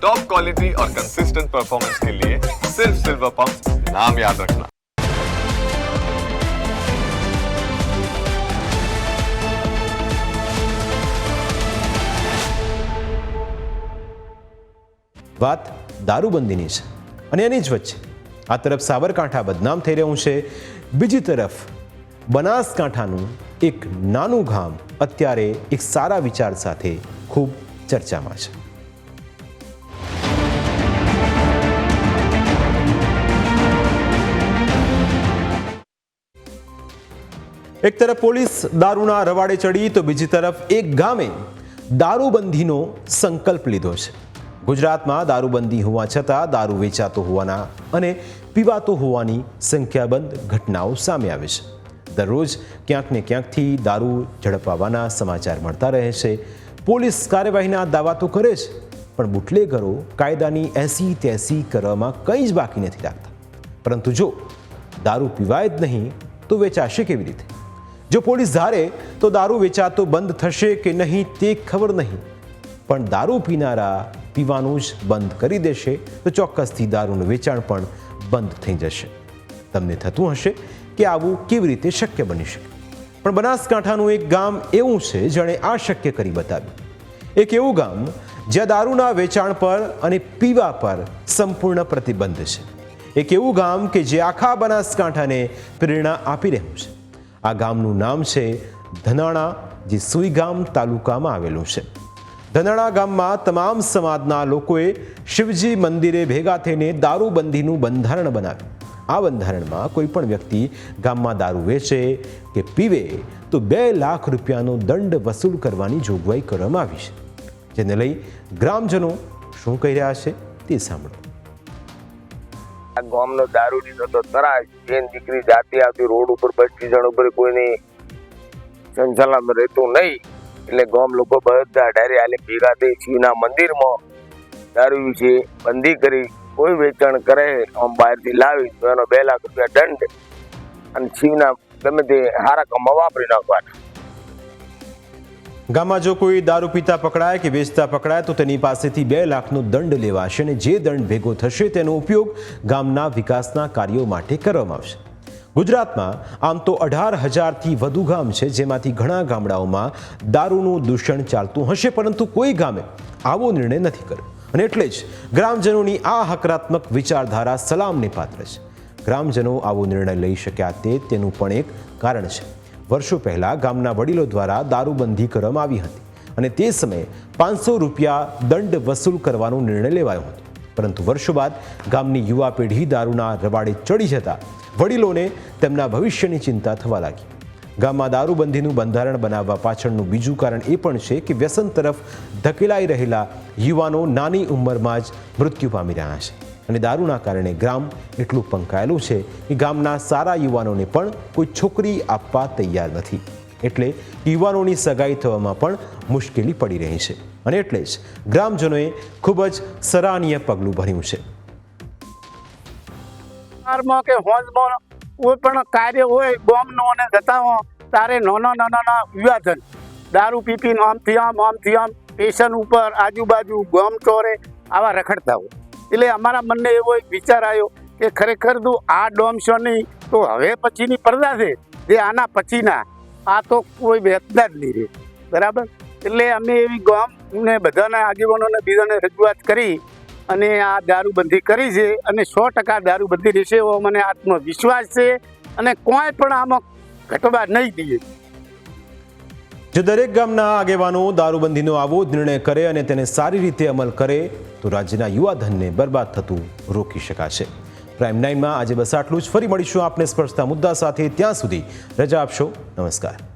Top quality और consistent performance के लिए सिर्फ सिल्वर पंप नाम याद रखना વાત દારૂબંધીની છે અને એની જ વચ્ચે આ તરફ સાબરકાંઠા બદનામ થઈ રહ્યું છે બીજી તરફ બનાસકાંઠાનું એક નાનું ગામ અત્યારે એક સારા વિચાર સાથે ખૂબ ચર્ચામાં છે એક તરફ પોલીસ દારૂના રવાડે ચડી, તો બીજી તરફ એક ગામે દારૂબંધીનો સંકલ્પ લીધો છે. ગુજરાતમાં દારૂબંધી હોવા છતાં દારૂ વેચાતો હોવાના અને પીવાતો હોવાની સંખ્યાબંધ ઘટનાઓ સામે આવે છે. દરરોજ ક્યાંક ને ક્યાંકથી દારૂ ઝડપાવાના સમાચાર મળતા રહે છે. પોલીસ કાર્યવાહીના દાવા તો કરે છે પણ બુટલેગરો કાયદાની એસી તેસી કરવામાં કંઈ જ બાકી નથી રાખતા. પરંતુ જો દારૂ પીવાય જ નહીં, તો વેચાશે કેવી રીતે? જો પોલીસ ધારે તો દારૂ વેચાતો બંધ થશે કે નહીં તે ખબર નહીં. પણ દારૂ પીનારા પીવાનું જ બંધ કરી દેશે તો ચોક્કસથી દારૂનું વેચાણ પણ બંધ થઈ જશે. તમને થતું હશે કે આવું કેવી રીતે શક્ય બની શકે. પણ બનાસકાંઠાનું એક ગામ એવું છે જેણે આ શક્ય કરી બતાવ્યું. એક એવું ગામ જ્યાં દારૂના વેચાણ પર અને પીવા પર સંપૂર્ણ પ્રતિબંધ છે. એક એવું ગામ કે જે આખા બનાસકાંઠાને પ્રેરણા આપી રહ્યું છે. આ ગામનું નામ છે ધનાણા, જે સુઈગામ તાલુકામાં આવેલું છે. ધનાણા ગામમાં તમામ સમાજના લોકોએ શિવજી મંદિરે ભેગા થઈને દારૂબંધીનું બંધારણ બનાવ્યું. આ બંધારણમાં કોઈ પણ વ્યક્તિ ગામમાં દારૂ વેચે કે પીવે તો બે લાખ રૂપિયાનો દંડ વસૂલ કરવાની જોગવાઈ કરવામાં આવી છે. જેને લઈ ગ્રામજનો શું કહી રહ્યા છે તે સાંભળો. ગામનો દારૂ લીધો તો તરાશ બેન દીકરી જાતી આવતી રોડ ઉપર બસ સ્ટેશન ઉપર કોઈની સંચાલન રહેતું નહીં. એટલે ગામ લોકો બધા ડાયરે આલે ભેગા થઈ શિવના મંદિરમાં દારૂ વિશે બંધી કરી કોઈ વેચાણ કરે આમ બહારથી લાવી તો એનો બે લાખ રૂપિયા દંડ. અને શિવના ગમે તે હારા કામમાં વાપરી નાખવાના. ગામમાં જો કોઈ દારૂ પીતા પકડાય કે વેચતા પકડાય, તો તેની પાસેથી બે લાખનો દંડ લેવાશે અને જે દંડ ભેગો થશે, તેનો ઉપયોગ ગામના વિકાસના કાર્યો માટે કરવામાં આવશે. ગુજરાતમાં આમ તો અઢાર હજારથી વધુ ગામ છે, જેમાંથી ઘણા ગામડાઓમાં દારૂનું દૂષણ ચાલતું હશે, પરંતુ કોઈ ગામે આવો નિર્ણય નથી કર્યો. અને એટલે જ ગ્રામજનોની આ હકારાત્મક વિચારધારા સલામને પાત્ર છે. ગ્રામજનો આવો નિર્ણય લઈ શક્યા તે તેનું પણ એક કારણ છે. વર્ષો પહેલાં ગામના વડીલો દ્વારા દારૂબંધી કરવામાં આવી હતી અને તે સમયે પાંચસો રૂપિયા દંડ વસૂલ કરવાનો નિર્ણય લેવાયો હતો. પરંતુ વર્ષો બાદ ગામની યુવા પેઢી દારૂના રવાડે ચડી જતા વડીલોને તેમના ભવિષ્યની ચિંતા થવા લાગી. ગામમાં દારૂબંધીનું બંધારણ બનાવવા પાછળનું બીજું કારણ એ પણ છે કે વ્યસન તરફ ધકેલાઈ રહેલા યુવાનો નાની ઉંમરમાં જ મૃત્યુ પામી રહ્યા છે. અને દારૂના કારણે ગ્રામ એટલું પંકાયેલું છે કે ગામના સારા યુવાનોને પણ કોઈ છોકરી આપવા તૈયાર નથી. એટલે યુવાનોની સગાઈ થવામાં પણ મુશ્કેલી પડી રહી છે. અને એટલે જ ગ્રામજનોએ ખૂબ જ સરાહનીય પગલું ભર્યું છે. સવારમાં કે હોજમાં કોઈ પણ કાર્ય હોય બોમ્બનો અને જતા હો તારે નાના નાના યુવાધન દારૂ પી પીને આમથી આમ આમથી આમ, સ્ટેશન ઉપર આજુબાજુ બોમ્બ ચોરે, આવા રખડતા હોય. એટલે અમારા મનને એવો એક વિચાર આવ્યો કે ખરેખર તું આ ડોમ શો નહીં, તો હવે પછીની પડદા છે. જે આના પછીના. આ તો કોઈ વેચતા જ નહીં રહે બરાબર? એટલે અમે એવી ગામને બધાના આગેવાનોને બીજાને રજૂઆત કરી અને આ દારૂબંધી કરી છે અને સો ટકા દારૂબંધી રહેશે એવો મને આત્મવિશ્વાસ છે અને કોઈ પણ આમાં ઘટવા નહીં દઈએ. જો દરેક ગામના આગેવાનો દારૂબંધીનો આવો નિર્ણય કરે અને તેને સારી રીતે અમલ કરે, તો રાજ્યના યુવાધનને બરબાદ થતું રોકી શકાશે. પ્રાઇમ નાઇનમાં આજે બસ આટલું જ. ફરી મળીશું આપને સ્પર્શતા મુદ્દા સાથે. ત્યાં સુધી રજા આપશો. નમસ્કાર.